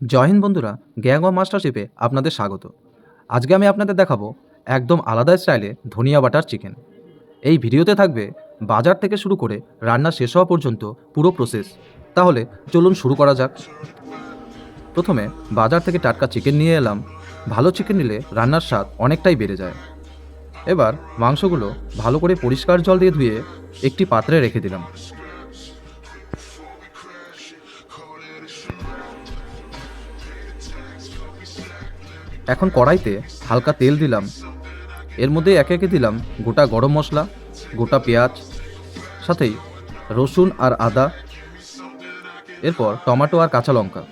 জয় হিন্দ বন্ধুরা, gang of মাস্টারশিপে আপনাদের স্বাগত। আজকে আমি আপনাদের দেখাবো একদম আলাদা স্টাইলে ধনিয়া বাটার চিকেন। এই ভিডিওতে থাকবে বাজার থেকে শুরু করে রান্না শেষ হওয়া পর্যন্ত পুরো প্রসেস তাহলে চলুন শুরু করা যাক। প্রথমে বাজার থেকে টাটকা চিকেন নিয়ে এলাম। ভালো চিকেন নিলে রান্নার স্বাদ অনেকটাই বেড়ে যায়। এবার মাংসগুলো ভালো করে পরিষ্কার জল দিয়ে ধুয়ে একটি পাত্রে রেখে দিলাম। এখন কড়াইতে হালকা তেল দিলাম। এর মধ্যে একে একে দিলাম গোটা গরম মশলা, গোটা পেঁয়াজ, সাথেই রসুন আর আদা, এরপর টমেটো আর কাঁচা লঙ্কা।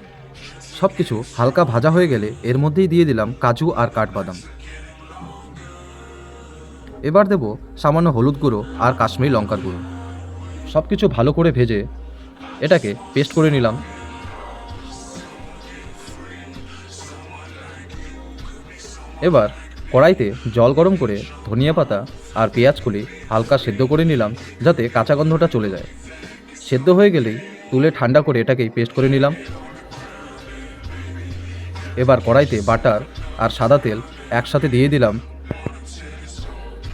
সব কিছু হালকা ভাজা হয়ে গেলে এর মধ্যেই দিয়ে দিলাম কাজু আর কাঠবাদাম। এবার দেব সামান্য হলুদ গুঁড়ো আর কাশ্মীরি লঙ্কার গুঁড়ো। সব কিছু ভালো করে ভেজে এটাকে পেস্ট করে নিলাম। এবার কড়াইতে জল গরম করে ধনিয়া পাতা আর পেঁয়াজ পেঁয়াজগুলি হালকা সেদ্ধ করে নিলাম যাতে কাঁচা গন্ধটা চলে যায়। সেদ্ধ হয়ে গেলেই তুলে ঠান্ডা করে এটাকেই পেস্ট করে নিলাম। এবার কড়াইতে বাটার আর সাদা তেল একসাথে দিয়ে দিলাম।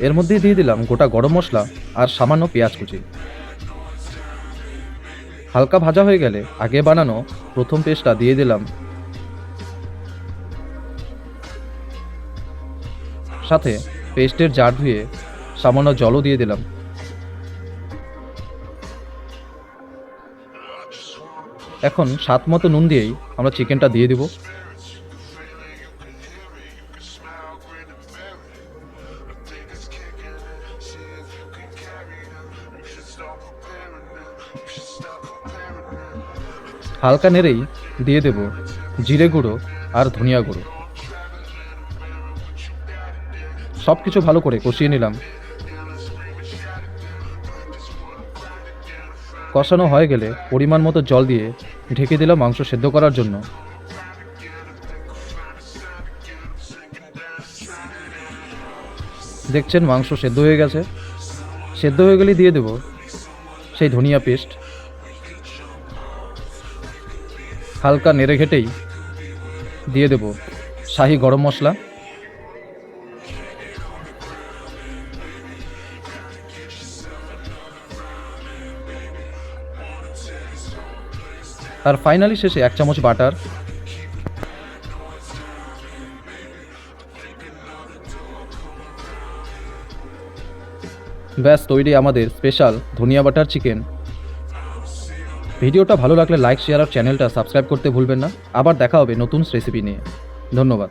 এর মধ্যে দিয়ে দিলাম গোটা গরম মশলা আর সামান্য পেঁয়াজ কুচি হালকা ভাজা হয়ে গেলে আগে বানানো প্রথম পেস্টটা দিয়ে দিলাম। সাথে পেস্টের জার ধুয়ে সামান্য জলও দিয়ে দিলাম। এখন স্বাদ মতো নুন দিয়েই আমরা চিকেনটা দিয়ে দিব। হালকা নেড়েই দিয়ে দেব জিরে গুঁড়ো আর ধনিয়া গুঁড়ো। সব কিছু ভালো করে কষিয়ে নিলাম। কষানো হয়ে গেলে পরিমাণ মতো জল দিয়ে ঢেকে দিলাম মাংস সেদ্ধ করার জন্য। দেখছেন মাংস সেদ্ধ হয়ে গেছে। সেদ্ধ হয়ে গেলেই দিয়ে দেব সেই ধনিয়া পেস্ট। হালকা নেড়ে ঘেটেই দিয়ে দেব শাহি গরম মশলা। আর ফাইনালি শেষে এক চামচ বাটার। ব্যাস, তৈরি আমাদের স্পেশাল ধনিয়া বাটার চিকেন ভিডিওটা ভালো লাগলে লাইক শেয়ার আর চ্যানেলটা সাবস্ক্রাইব করতে ভুলবেন না। আবার দেখা হবে নতুন রেসিপি নিয়ে। ধন্যবাদ।